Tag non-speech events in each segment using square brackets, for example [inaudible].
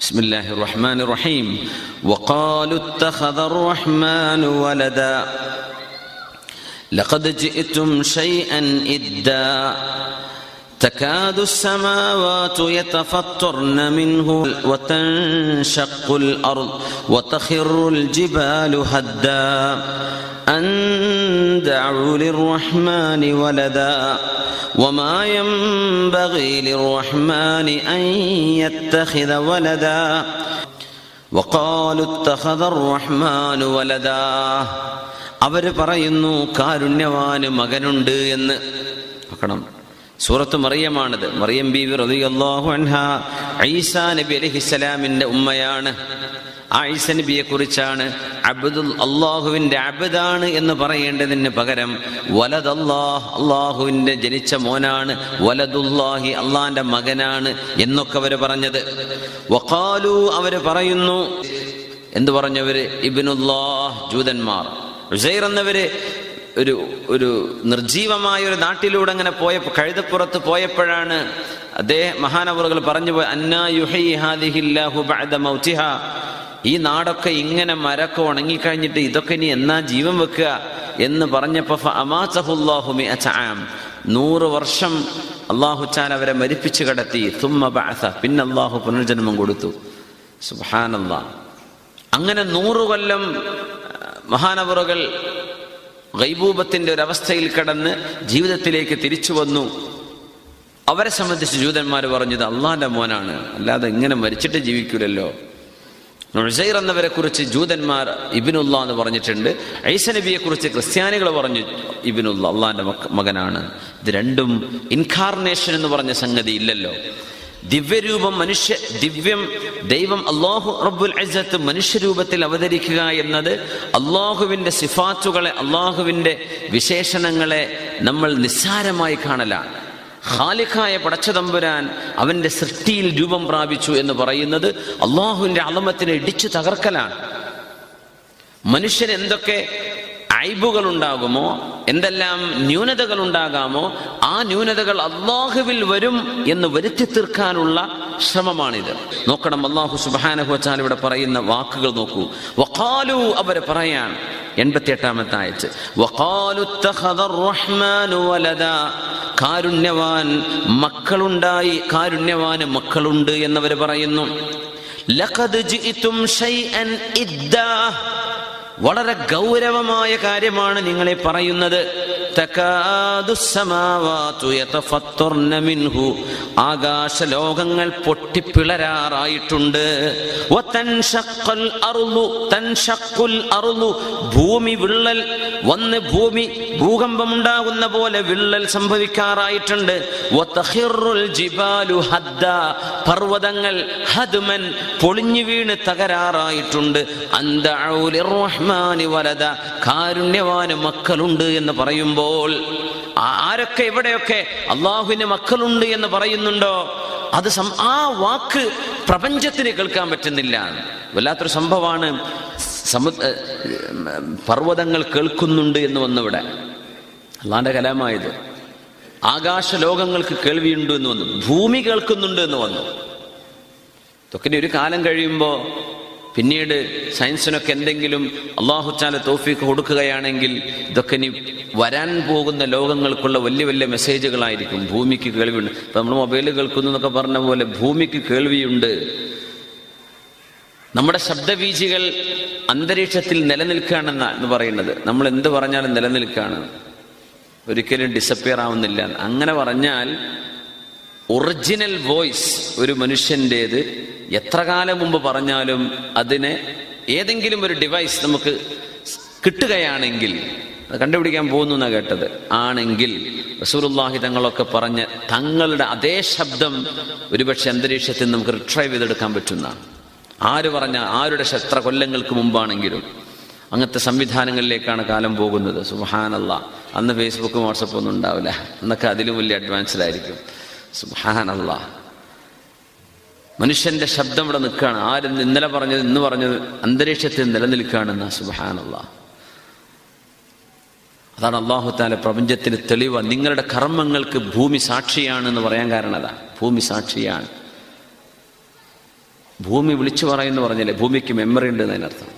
بسم الله الرحمن الرحيم. وقالوا اتخذ الرحمن ولدا. لقد جئتم شيئا إدا. تكاد السماوات يتفطرن منه وتنشق الأرض وتخر الجبال هدا أن دعوا للرحمن ولدا وما ينبغي للرحمن أن يتخذ ولدا وقالوا اتخذ الرحمن ولدا അവർ പറയുന്നു കാരുണ്യവാന് മകനുണ്ട് എന്ന് നോക്കണം സൂറത്ത് മറിയമാണിത്. മറിയം ബീവി റളിയല്ലാഹു അൻഹ ഈസാ നബി അലിഹിസ്സലാമിന്റെ ഉമ്മയാണ്. ആ ആയിഷ നബിയെ കുറിച്ചാണ് അബ്ദുൽ അള്ളാഹുവിന്റെ അബദാണ് എന്ന് പറയേണ്ടതിന് പകരം വലദല്ലാഹ് അള്ളാഹുവിന്റെ ജനിച്ച മോനാണ് വലദുല്ലാഹി അള്ളാന്റെ മകനാണ് എന്നൊക്കെ അവർ പറഞ്ഞത്. വഖാലു അവർ പറയുന്നു എന്ത് പറഞ്ഞവര്? ഇബിനുല്ലാഹ് ജൂതന്മാർ. ഉസൈർ എന്നവര് ഒരു ഒരു നിർജീവമായ ഒരു നാട്ടിലൂടെ അങ്ങനെ പോയ കഴുതപ്പുറത്ത് പോയപ്പോഴാണ് അദ്ദേഹം മഹാനവറുകൾ പറഞ്ഞു പോയി ഈ നാടൊക്കെ ഇങ്ങനെ മരക്കെ ഉണങ്ങിക്കഴിഞ്ഞിട്ട് ഇതൊക്കെ ഇനി എന്നാ ജീവൻ വെക്കുക എന്ന് പറഞ്ഞപ്പോ അമാസഹുല്ലാഹു മിഅഅം നൂറ് വർഷം അള്ളാഹു ചാൻ അവരെ മരിപ്പിച്ചു കടത്തി. പിന്നെ അള്ളാഹു പുനർജന്മം കൊടുത്തു. സുബ്ഹാനല്ലാ. അങ്ങനെ നൂറു കൊല്ലം മഹാനവറുകൾ ഗൈബൂബത്തിന്റെ ഒരവസ്ഥയിൽ കടന്ന് ജീവിതത്തിലേക്ക് തിരിച്ചു വന്നു. അവരെ സംബന്ധിച്ച് ജൂതന്മാർ പറഞ്ഞത് അള്ളാന്റെ മോനാണ്. അല്ലാതെ ഇങ്ങനെ മരിച്ചിട്ട് ജീവിക്കൂലല്ലോ. നുസൈർ എന്നവരെ കുറിച്ച് ജൂതന്മാർ ഇബിനുള്ള എന്ന് പറഞ്ഞിട്ടുണ്ട്. ഐസ നബിയെ കുറിച്ച് ക്രിസ്ത്യാനികൾ പറഞ്ഞു ഇബിനുള്ള അള്ളാന്റെ മകനാണ്. ഇത് രണ്ടും ഇൻകാർണേഷൻ എന്ന് പറഞ്ഞ സംഗതി ഇല്ലല്ലോ. ദിവ്യരൂപം മനുഷ്യ ദിവ്യം ദൈവം അള്ളാഹു റബ്ബുൽ അസത്ത് മനുഷ്യരൂപത്തിൽ അവതരിക്കുക എന്നത് അള്ളാഹുവിന്റെ സിഫാറ്റുകളെ അള്ളാഹുവിന്റെ വിശേഷണങ്ങളെ നമ്മൾ നിസ്സാരമായി കാണലാണ്. ഖാലിഖായ പടച്ചതമ്പുരാൻ അവന്റെ സൃഷ്ടിയിൽ രൂപം പ്രാപിച്ചു എന്ന് പറയുന്നത് അള്ളാഹുവിന്റെ അളമത്തിനെ ഇടിച്ചു തകർക്കലാണ്. മനുഷ്യൻ എന്തൊക്കെ ഐബുകൾ ഉണ്ടാകുമോ എന്തെല്ലാം ന്യൂനതകൾ ഉണ്ടാകാമോ ആ ന്യൂനതകൾ അള്ളാഹുവിൽ വരും എന്ന് വരുത്തി തീർക്കാനുള്ള ശ്രമമാണിത്. നോക്കണം അള്ളാഹു സുബാനഹു വച്ചാൽ ഇവിടെ പറയുന്ന വാക്കുകൾ നോക്കൂ. വഖാലു അവർ പറയാൻ എൺപത്തി എട്ടാമത്തെ ആയച്ച് കാരുണ്യവാൻ മക്കളുണ്ടായി കാരുണ്യവാന് മക്കളുണ്ട് എന്നവർ പറയുന്നു. ലഖദ് ജിഇതും ഷൈഅൻ ഇദ്ദാ. വളരെ ഗൗരവമായ കാര്യമാണ് നിങ്ങളെ പറയുന്നത്. ആകാശ ലോകങ്ങൾ പൊട്ടിപ്പിളരാറായിട്ടുണ്ട്. ഭൂമി വിള്ളൽ വന്ന് ഭൂമി ഭൂകമ്പമുണ്ടാകുന്ന പോലെ വിള്ളൽ സംഭവിക്കാറായിട്ടുണ്ട്. പർവതങ്ങൾ ഹദ്മൻ പൊളിഞ്ഞു വീണ് തകരാറായിട്ടുണ്ട്. വലത കാരുണ്യവാന് മക്കളുണ്ട് എന്ന് പറയുമ്പോൾ ആരൊക്കെ ഇവിടെയൊക്കെ അള്ളാഹുവിന് മക്കളുണ്ട് എന്ന് പറയുന്നുണ്ടോ? അത് ആ വാക്ക് പ്രപഞ്ചത്തിന് കേൾക്കാൻ പറ്റുന്നില്ല. വല്ലാത്തൊരു സംഭവമാണ്. സമു പർവതങ്ങൾ കേൾക്കുന്നുണ്ട് എന്ന് വന്നിവിടെ. അള്ളാന്റെ കലാമായത്. ആകാശ ലോകങ്ങൾക്ക് കേൾവിയുണ്ട് എന്ന് വന്നു. ഭൂമി കേൾക്കുന്നുണ്ട് എന്ന് വന്നു. ഇതൊക്കെ ഒരു കാലം കഴിയുമ്പോൾ പിന്നീട് സയൻസിനൊക്കെ എന്തെങ്കിലും അള്ളാഹുച്ചാല തോഫീക്ക് കൊടുക്കുകയാണെങ്കിൽ ഇതൊക്കെ ഇനി വരാൻ പോകുന്ന ലോകങ്ങൾക്കുള്ള വലിയ വലിയ മെസ്സേജുകളായിരിക്കും. ഭൂമിക്ക് കേൾവിയുണ്ട്. ഇപ്പൊ നമ്മൾ മൊബൈലിൽ കേൾക്കുന്നു എന്നൊക്കെ പറഞ്ഞ പോലെ ഭൂമിക്ക് കേൾവിയുണ്ട്. നമ്മുടെ ശബ്ദവീചികൾ അന്തരീക്ഷത്തിൽ നിലനിൽക്കുകയാണെന്നാണ് പറയുന്നത്. നമ്മൾ എന്ത് പറഞ്ഞാലും നിലനിൽക്കുകയാണ്. ഒരിക്കലും ഡിസപ്പിയർ ആവുന്നില്ല. അങ്ങനെ പറഞ്ഞാൽ ഒറിജിനൽ വോയിസ് ഒരു മനുഷ്യന്റേത് എത്ര കാലം മുമ്പ് പറഞ്ഞാലും അതിനെ ഏതെങ്കിലും ഒരു ഡിവൈസ് നമുക്ക് കിട്ടുകയാണെങ്കിൽ അത് കണ്ടുപിടിക്കാൻ പോകുന്നു എന്നാണ് കേട്ടത്. ആണെങ്കിൽ റസൂലുള്ളാഹി തങ്ങളൊക്കെ പറഞ്ഞ തങ്ങളുടെ അതേ ശബ്ദം ഒരുപക്ഷെ അന്തരീക്ഷത്തിൽ നമുക്ക് റിട്രൈവ് ചെയ്തെടുക്കാൻ പറ്റുന്ന ആര് പറഞ്ഞ ആരുടെ എത്ര കൊല്ലങ്ങൾക്ക് മുമ്പാണെങ്കിലും അങ്ങനത്തെ സംവിധാനങ്ങളിലേക്കാണ് കാലം പോകുന്നത്. സുഹാനല്ല അന്ന് ഫേസ്ബുക്കും വാട്സപ്പും ഒന്നും ഉണ്ടാവില്ല. അന്നൊക്കെ അതിലും വലിയ അഡ്വാൻസ്ഡ് ആയിരിക്കും. സുഹാനല്ല മനുഷ്യന്റെ ശബ്ദം ഇവിടെ നിൽക്കുകയാണ്. ആരും ഇന്നലെ പറഞ്ഞത് ഇന്ന് പറഞ്ഞത് അന്തരീക്ഷത്തിൽ നിലനിൽക്കുകയാണെന്ന സുബാനല്ല അതാണ് അള്ളാഹു താല പ്രപഞ്ചത്തിന് തെളിവ്. നിങ്ങളുടെ കർമ്മങ്ങൾക്ക് ഭൂമി സാക്ഷിയാണ് എന്ന് പറയാൻ കാരണം അതാ. ഭൂമി സാക്ഷിയാണ്. ഭൂമി വിളിച്ചു പറയുന്നു പറഞ്ഞില്ലേ? ഭൂമിക്ക് മെമ്മറി ഉണ്ട് എന്നതിനർത്ഥം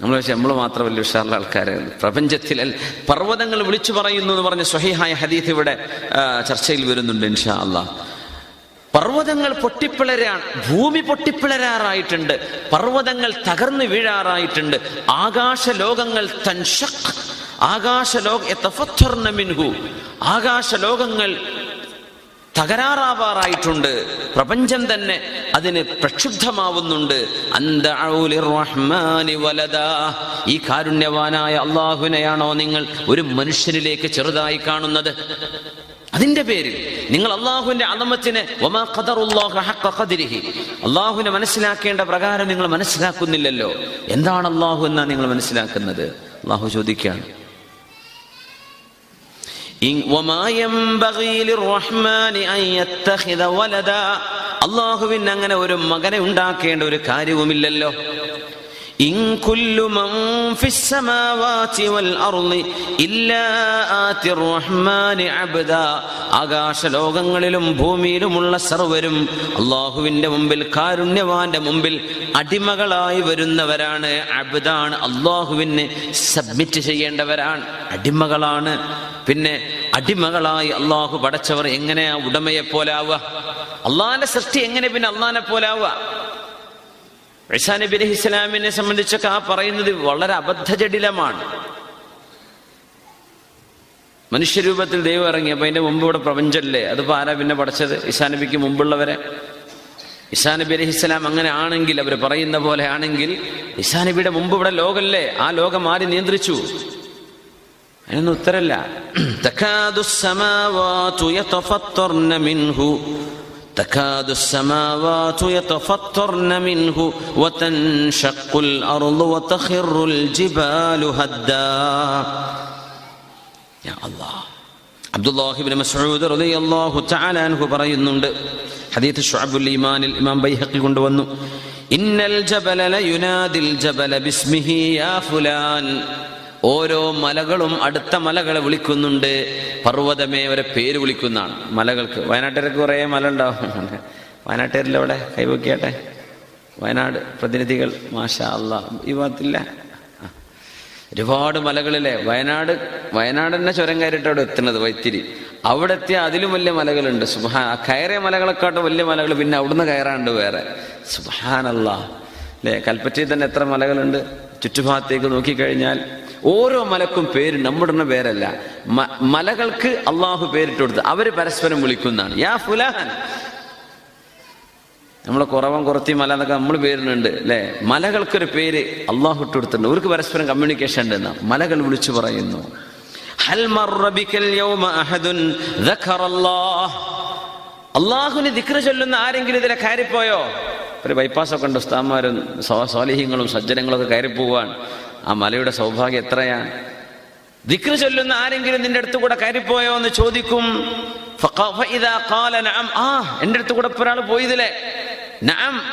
നമ്മൾ പക്ഷെ നമ്മൾ മാത്രമല്ല ഉഷാറുള്ള ആൾക്കാരാണ് പ്രപഞ്ചത്തിൽ പർവതങ്ങൾ വിളിച്ചു പറയുന്നു എന്ന് പറഞ്ഞ സ്വഹിഹായ ഹദീത്ത് ഇവിടെ ചർച്ചയിൽ വരുന്നുണ്ട് ഇൻഷാ അള്ളാഹ് പർവതങ്ങൾ പൊട്ടിപ്പിളരാൻ ഭൂമി പൊട്ടിപ്പിളരാറായിട്ടുണ്ട് പർവതങ്ങൾ തകർന്നു വീഴാറായിട്ടുണ്ട് ആകാശ ലോകങ്ങൾ തൻഷക് ആകാശ ലോക യതഫത്തർന മിൻഹു ആകാശ ലോകങ്ങൾ തകരാറാവാറായിട്ടുണ്ട്. പ്രപഞ്ചം തന്നെ അതിന് പ്രക്ഷുബ്ധമാവുന്നുണ്ട്. ഈ കാരുണ്യവാനായ അള്ളാഹുവിനെയാണോ നിങ്ങൾ ഒരു മനുഷ്യനിലേക്ക് ചെറുതായി കാണുന്നത്? അതിന്റെ പേരിൽ നിങ്ങൾ അള്ളാഹുവിന്റെ അലമത്തിനെ. അള്ളാഹുവിനെ മനസ്സിലാക്കേണ്ട പ്രകാരം നിങ്ങൾ മനസ്സിലാക്കുന്നില്ലല്ലോ. എന്താണ് അള്ളാഹു എന്നാ നിങ്ങൾ മനസ്സിലാക്കുന്നത്? അള്ളാഹു ചോദിക്കുകയാണ്. അള്ളാഹുവിന് അങ്ങനെ ഒരു മകനെ ഉണ്ടാക്കേണ്ട ഒരു കാര്യവുമില്ലല്ലോ. ആകാശ ലോകങ്ങളിലും ഭൂമിയിലുമുള്ള സർവരും അള്ളാഹുവിന്റെ മുമ്പിൽ കാരുണ്യവാന്റെ മുമ്പിൽ അടിമകളായി വരുന്നവരാണ് അബ്ദാണ്. അള്ളാഹുവിന് സബ്മിറ്റ് ചെയ്യേണ്ടവരാണ്. അടിമകളാണ്. പിന്നെ അടിമകളായി അള്ളാഹു പടച്ചവർ എങ്ങനെയാ ഉടമയെ പോലാവുക അള്ളാഹിന്റെ സൃഷ്ടി എങ്ങനെ പിന്നെ അള്ളാഹിനെ പോലാവുക ഐസാ നബി അലഹി ഇസ്ലാമിനെ സംബന്ധിച്ചൊക്കെ ആ പറയുന്നത് വളരെ അബദ്ധജടിലമാണ്. മനുഷ്യരൂപത്തിൽ ദൈവം ഇറങ്ങി അപ്പൊ അതിന്റെ മുമ്പ് ഇവിടെ പ്രപഞ്ചമല്ലേ അതിപ്പോ ആരാ പിന്നെ പഠിച്ചത് ഇസാനബിക്ക് മുമ്പുള്ളവരെ. ഇസാ നബി അലഹി ഇസ്ലാം അങ്ങനെ ആണെങ്കിൽ അവർ പറയുന്ന പോലെ ആണെങ്കിൽ ഇസാ നബിയുടെ മുമ്പ് ഇവിടെ ലോകല്ലേ? ആ ലോകം ആര് നിയന്ത്രിച്ചു? അതിനൊന്നും ഉത്തരല്ല തക്കാദു السماوات يتفطرن منه تكاد السماوات يتفطرن منه وتنشق الأرض وتخر الجبال هدا يا الله അബ്ദുല്ലാഹി ബിൻ മസ്ഊദ് റളിയല്ലാഹു തആല അൻഹു പറയുന്നുണ്ട് ഹദീത്ത് ശുഅബുൽ ഈമാനിൽ ഇമാം ബൈഹഖി കൊണ്ടുവന്നു ഇന്നൽ ജബല ലയുനാദിൽ ജബല ബിസ്മിഹി യാ ഫുലാൻ ഓരോ മലകളും അടുത്ത മലകളെ വിളിക്കുന്നുണ്ട്. പർവതമേ അവരെ പേര് വിളിക്കുന്നതാണ്. മലകൾക്ക്. വയനാട്ടുകാർക്ക് കുറേ മല ഉണ്ടാവും വയനാട്ടുകാരിൽ അവിടെ കൈവക്കിയാട്ടെ? വയനാട് പ്രതിനിധികൾ. മാഷാ അല്ല ഈ ഭാഗത്തില്ല. ഒരുപാട് മലകളിലെ വയനാട് വയനാട് തന്നെ ചുരം കയറിയിട്ട് അവിടെ എത്തുന്നത് വൈത്തിരി. അവിടെ എത്തിയ അതിലും വലിയ മലകളുണ്ട്. സുഹാൻ ആ കയറിയ മലകളെക്കാട്ടും വലിയ മലകൾ പിന്നെ അവിടുന്ന് കയറാണ്ട് വേറെ. സുബാനല്ല അല്ലേ കൽപ്പറ്റയിൽ തന്നെ എത്ര മലകളുണ്ട്? ചുറ്റുഭാഗത്തേക്ക് നോക്കിക്കഴിഞ്ഞാൽ ഓരോ മലക്കും പേര് നമ്മുടെ പേരല്ല. മലകൾക്ക് അള്ളാഹു പേരിട്ട് കൊടുത്ത് അവർ പരസ്പരം വിളിക്കുന്നതാണ്. യാ ഫുലാൻ. നമ്മളെ കുറവം കുറത്തി മല എന്നൊക്കെ നമ്മൾ പേരിനുണ്ട് അല്ലേ? മലകൾക്കൊരു പേര് അള്ളാഹു ഇട്ട് കൊടുത്തിട്ടുണ്ട്. അവർക്ക് പരസ്പരം കമ്മ്യൂണിക്കേഷൻ ഉണ്ട് എന്നാ. മലകൾ വിളിച്ചു പറയുന്നു. അള്ളാഹുവിന് ദിക്ര ചൊല്ലുന്ന ആരെങ്കിലും ഇതിലെ കയറിപ്പോയോ? ഒരു ബൈപ്പാസ് ഒക്കെ ഉണ്ട് ഉസ്താന്മാരും സ്വാലിഹ്യങ്ങളും സജ്ജനങ്ങളും ഒക്കെ കയറിപ്പോവാൻ ആ മലയുടെ സൗഭാഗ്യം എത്രയാണ്? ദിക്ര ചൊല്ലുന്ന ആരെങ്കിലും നിന്റെ അടുത്ത് കൂടെ കയറിപ്പോയോ എന്ന് ചോദിക്കും. ആ എന്റെ അടുത്ത് കൂടെ ഒരാൾ പോയതില്ലേ?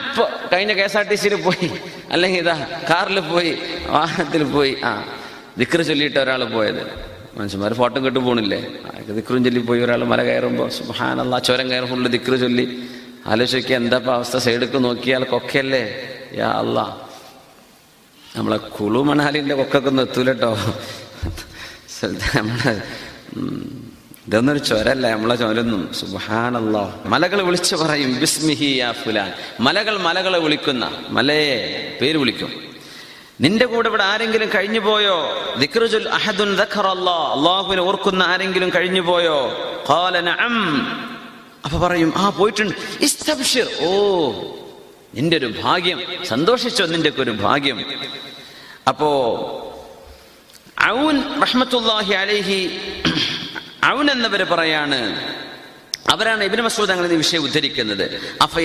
ഇപ്പൊ കഴിഞ്ഞ കെ എസ് ആർ ടി സിയിൽ പോയി. അല്ലെങ്കിൽ ഇതാ കാറിൽ പോയി വാഹനത്തിൽ പോയി. ആ ദിക്ര ചൊല്ലിയിട്ട് ഒരാൾ പോയത്. മനുഷ്യന്മാർ ഫോട്ടോ കെട്ടു പോണില്ലേ? ദിക്റും ചൊല്ലി പോയി ഒരാൾ മല കയറുമ്പോൾ സുഹാനല്ല ചുരം കയറും ഫുള്ള് ദിക്ര ചൊല്ലി. ആലോചിക്കുക എന്താ അവസ്ഥ? സൈഡിക്ക് നോക്കിയാൽ കൊക്കയല്ലേ? യാ അല്ലാ. നമ്മളെ കുളു മണാലിന്റെ കൊക്കൊക്കെ ഒന്നും എത്തൂലട്ടോ. നമ്മളെ ഇതൊന്നൊരു ചൊരല്ല നമ്മളെ ചൊരൊന്നും. സുബാനല്ലോ മലകൾ വിളിച്ചു പറയും ബിസ്മിഹി യാ ഫുലാൻ. മലകൾ മലകളെ വിളിക്കുന്ന മലയെ പേര് വിളിക്കും. നിന്റെ കൂടെ ഇവിടെ ആരെങ്കിലും കഴിഞ്ഞു പോയോ? ദിക്റുജുൽ അഹദുൻ ദഖറല്ലോ. അള്ളാഹുവിനെ ഓർക്കുന്ന ആരെങ്കിലും കഴിഞ്ഞു പോയോ? ഖാല നഅം. അപ്പൊ പറയും ആ പോയിട്ടുണ്ട്. ഓ നിന്റെ ഒരു ഭാഗ്യം. സന്തോഷിച്ചോ നിന്റെ ഒരു ഭാഗ്യം. അപ്പോ ഔൻ റഹ്മത്തുല്ലാഹി അലൈഹി [clears throat] ഔൻ എന്നവര് പറയാണ് അവരാണ് ഇബിൻ മസൂദ് അങ്ങനെ ഈ വിഷയം ഉദ്ധരിക്കുന്നത്. അപ്പൊ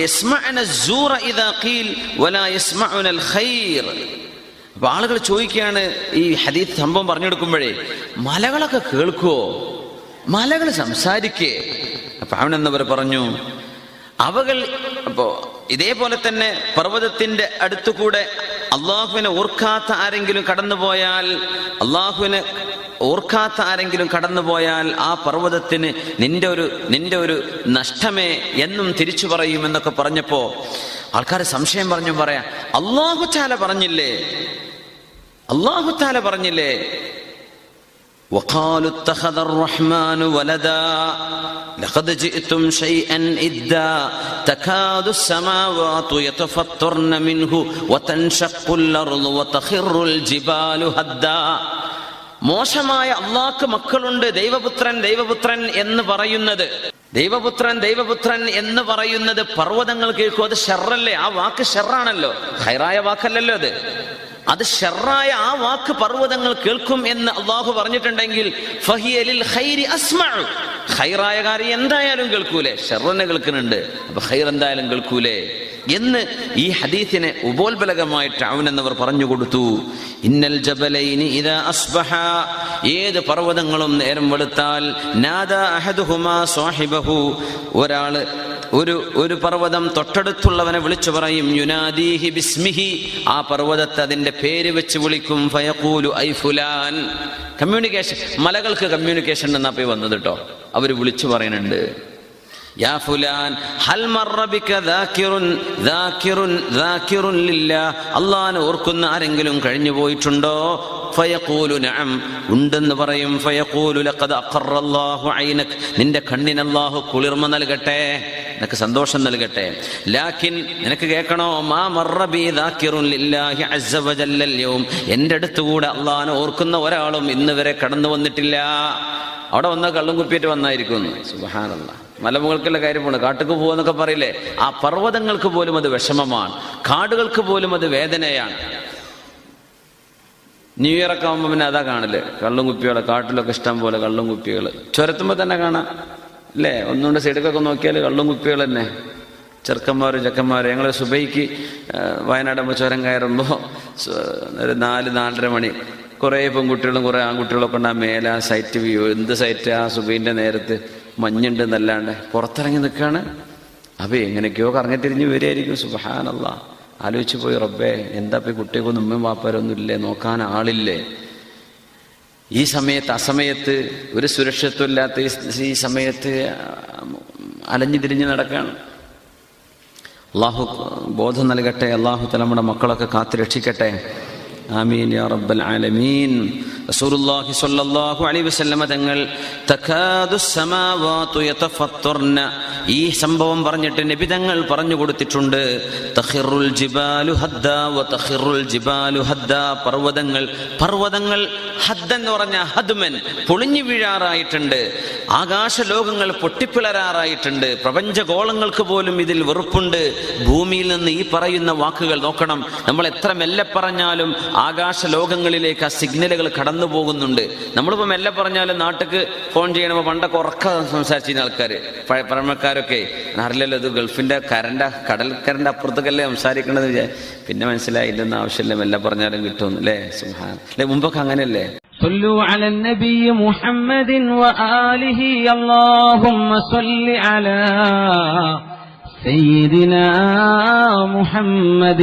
ആളുകൾ ചോദിക്കുകയാണ് ഈ ഹദീസ് സംഭവം പറഞ്ഞെടുക്കുമ്പോഴേ മലകളൊക്കെ കേൾക്കുവോ? മലകൾ സംസാരിക്കേ. അപ്പൊ അവൻ എന്നവർ പറഞ്ഞു അവകൾ അപ്പോ ഇതേപോലെ തന്നെ പർവതത്തിന്റെ അടുത്തുകൂടെ അള്ളാഹുവിനെ ഓർക്കാത്ത ആരെങ്കിലും കടന്നുപോയാൽ അള്ളാഹുവിനെ ഓർക്കാത്ത ആരെങ്കിലും കടന്നുപോയാൽ ആ പർവതത്തിന് നിന്റെ ഒരു നിന്റെ ഒരു നഷ്ടമേ എന്നും തിരിച്ചു പറയും എന്നൊക്കെ പറഞ്ഞപ്പോ ആൾക്കാർ സംശയം പറഞ്ഞു പറയാം അള്ളാഹു ചാല പറഞ്ഞില്ലേ? അള്ളാഹു ചാല പറഞ്ഞില്ലേ? وقالوا اتخذ الرحمن ولدا لقد جئتم شيئا إدا تكاد السماوات يتفطرن منه وتنشق الأرض وتخر الجبال هدا മോശമായ അള്ളാഹ്ക്ക് മക്കളുണ്ട് ദൈവപുത്രൻ ദൈവപുത്രൻ എന്ന് പറയുന്നത് ദൈവപുത്രൻ ദൈവപുത്രൻ എന്ന് പറയുന്നത് പർവ്വതങ്ങൾ കേൾക്കും അത് ഷെറല്ലേ ആ വാക്ക് ഷെറാണല്ലോ ഹൈറായ വാക്കല്ലല്ലോ അത് അത് ഷെറായ ആ വാക്ക് പർവതങ്ങൾ കേൾക്കും എന്ന് അള്ളാഹു പറഞ്ഞിട്ടുണ്ടെങ്കിൽ ഖൈറായ കാര്യം എന്തായാലും കേൾക്കൂലേ? ഷെറന്നെ കേൾക്കുന്നുണ്ട്. അപ്പൊ ഹൈർ എന്തായാലും കേൾക്കൂലേ? എന്ന് ഈ ഹദീസിനെ ഉപോത്ബലകമായിട്ട് അവൻ എന്നവർ പറഞ്ഞു കൊടുത്തു. ഇന്നൽ ജബലൈനി ഇതാ അസ്ബഹ. ഏത് പർവതങ്ങളും നേരം വെളുത്താൽ നാദ അഹദുഹുമാ സാഹിബഹു. ഒരാൾ ഒരു ഒരു പർവതം തൊട്ടടുത്തുള്ളവനെ വിളിച്ചു പറയും യുനാദീഹി ബിസ്മിഹി. ആ പർവതത്തെ അതിന്റെ പേര് വെച്ച് വിളിക്കും ഫയഖൂലു ഐ ഫുലാൻ. കമ്മ്യൂണിക്കേഷൻ മലകൾക്ക് കമ്മ്യൂണിക്കേഷൻ എന്നാ പോയി വന്നത് കേട്ടോ അവർ വിളിച്ചു പറയുന്നുണ്ട് യാ ഫുലാൻ ഹൽ മർറബിക ദാക്കിറുൻ ദാക്കിറുൻ ദാക്കിറുൻ ലില്ലാ അല്ലാഹനെ ഓർക്കുന്ന ആരെങ്കിലും കഴിഞ്ഞു പോയിട്ടുണ്ടോ? ഫയഖൂലു നഅം. ഉണ്ടെന്ന് പറയും ഫയഖൂലു ലഖദ അഖറല്ലാഹു ഐനക്. നിന്റെ കണ്ണിന് അല്ലാഹു കുളിർമ നൽകട്ടെ. നിനക്ക് സന്തോഷം നൽകട്ടെ. ലാക്കിൻ നിനക്ക് കേൾക്കണോ? മാ മറ ബി ദാകിറുൻ ലില്ലാഹി അസ്സ വജല്ല അൽയൗം. എന്റെ അടുത്തുകൂടെ അല്ലാഹുനെ ഓർക്കുന്ന ഒരാളും ഇന്നുവരെ കടന്നു വന്നിട്ടില്ല. അവിടെ വന്ന കള്ളും കുപ്പിയിട്ട് വന്നായിരിക്കും. സുബഹാനല്ല. മലമുകൾക്കുള്ള കാര്യമാണ്. കാട്ടുക്ക് പോകുന്നൊക്കെ പറയില്ലേ? ആ പർവതങ്ങൾക്ക് പോലും അത് വിഷമമാണ്. കാടുകൾക്ക് പോലും അത് വേദനയാണ്. ന്യൂ ഇയർ ഒക്കെ ആകുമ്പോൾ പിന്നെ അതാ കാണില്ലേ? കള്ളും കുപ്പികളെ കാട്ടിലൊക്കെ ഇഷ്ടം പോലെ കള്ളും കുപ്പികൾ ചുരത്തുമ്പോൾ തന്നെ കാണാം. അല്ലേ? ഒന്നുകൊണ്ട് സൈഡിലൊക്കെ നോക്കിയാൽ കള്ളും കുപ്പികൾ തന്നെ. ചെറുക്കന്മാർ ചെക്കന്മാർ ഞങ്ങൾ സുബൈക്ക് വയനാട് ചുരം കയറുമ്പോൾ ഒരു നാല് നാലര മണി. കുറേ പെൺകുട്ടികളും കുറേ ആൺകുട്ടികളൊക്കെ ഉണ്ട് ആ മേല ആ സൈറ്റ് വ്യൂ എന്ത് സൈറ്റ് ആ സുബൈന്റെ നേരത്ത്? മഞ്ഞുണ്ട് എന്നല്ലാണ്ട്. പുറത്തിറങ്ങി നിൽക്കുകയാണ്. അപ്പോൾ എങ്ങനെയൊക്കെയോ കറങ്ങിത്തിരിഞ്ഞ് വരികയായിരിക്കും. സുബഹാനല്ല. ആലോചിച്ച് പോയി റബ്ബേ എന്താ ഇപ്പം കുട്ടികൾക്കൊന്നും ഉമ്മയും വാപ്പാരൊന്നും ഇല്ലേ? നോക്കാൻ ആളില്ലേ? ഈ സമയത്ത് അസമയത്ത് ഒരു സുരക്ഷിത്വമില്ലാത്ത ഈ സമയത്ത് അലഞ്ഞു തിരിഞ്ഞ് നടക്കുകയാണ്. അള്ളാഹു ബോധം നൽകട്ടെ അള്ളാഹു തലമുടെ മക്കളൊക്കെ കാത്തു രക്ഷിക്കട്ടെ. ആമീൻ യാ റബ്ബൽ ആലമീൻ. റസൂലുള്ളാഹി സ്വല്ലല്ലാഹു അലൈഹി വസല്ലമ തങ്ങൾ തകാദു സമാവാതു യതഫത്തർന. ഈ സംഭവം പറഞ്ഞിട്ട് നബി തങ്ങൾ പറഞ്ഞു കൊടുത്തിട്ടുണ്ട് തഖിറുൽ ജിബാലു ഹദ്ദ വ തഖിറുൽ ജിബാലു ഹദ്ദ. പർവതങ്ങൾ പർവതങ്ങൾ ഹദ്ദ എന്ന് പറഞ്ഞ ഹദ്മൻ പൊളിഞ്ഞു വീഴാറായിട്ടുണ്ട് ആകാശ ലോകങ്ങൾ പൊട്ടിപ്പിളരാറായിട്ടുണ്ട് പ്രപഞ്ചഗോളങ്ങൾക്ക് പോലും ഇതിൽ വെറുപ്പുണ്ട്. ഭൂമിയിൽ നിന്ന് ഈ പറയുന്ന വാക്കുകൾ നോക്കണം നമ്മൾ എത്ര മെല്ലെ പറഞ്ഞാലും ആകാശ ലോകങ്ങളിലേക്ക് ആ സിഗ്നലുകൾ കടന്നു പോകുന്നുണ്ട് നമ്മളിപ്പോൾ മെല്ലെ പറഞ്ഞാലും നാട്ടിക്ക് ഫോൺ ചെയ്യണമ്പോൾ പണ്ടൊക്കെ ഉറക്ക സംസാരിച്ചിരുന്ന ആൾക്കാർ പഴയ പഴമക്കാരൊക്കെ അറിയില്ലല്ലോ ഇത് ഗൾഫിന്റെ കരണ്ട കടൽക്കരന്റെ അപ്പുറത്തേക്കല്ലേ സംസാരിക്കണത് വിചാ- പിന്നെ മനസ്സിലായി ഇല്ലെന്ന് ആവശ്യമില്ല മെല്ലെ പറഞ്ഞാലും കിട്ടുമെന്ന് അല്ലേ സുഹാൻ അല്ലെ മുമ്പൊക്കെ അങ്ങനെയല്ലേ صلوا على النبي محمد وآله اللهم صل على سيدنا محمد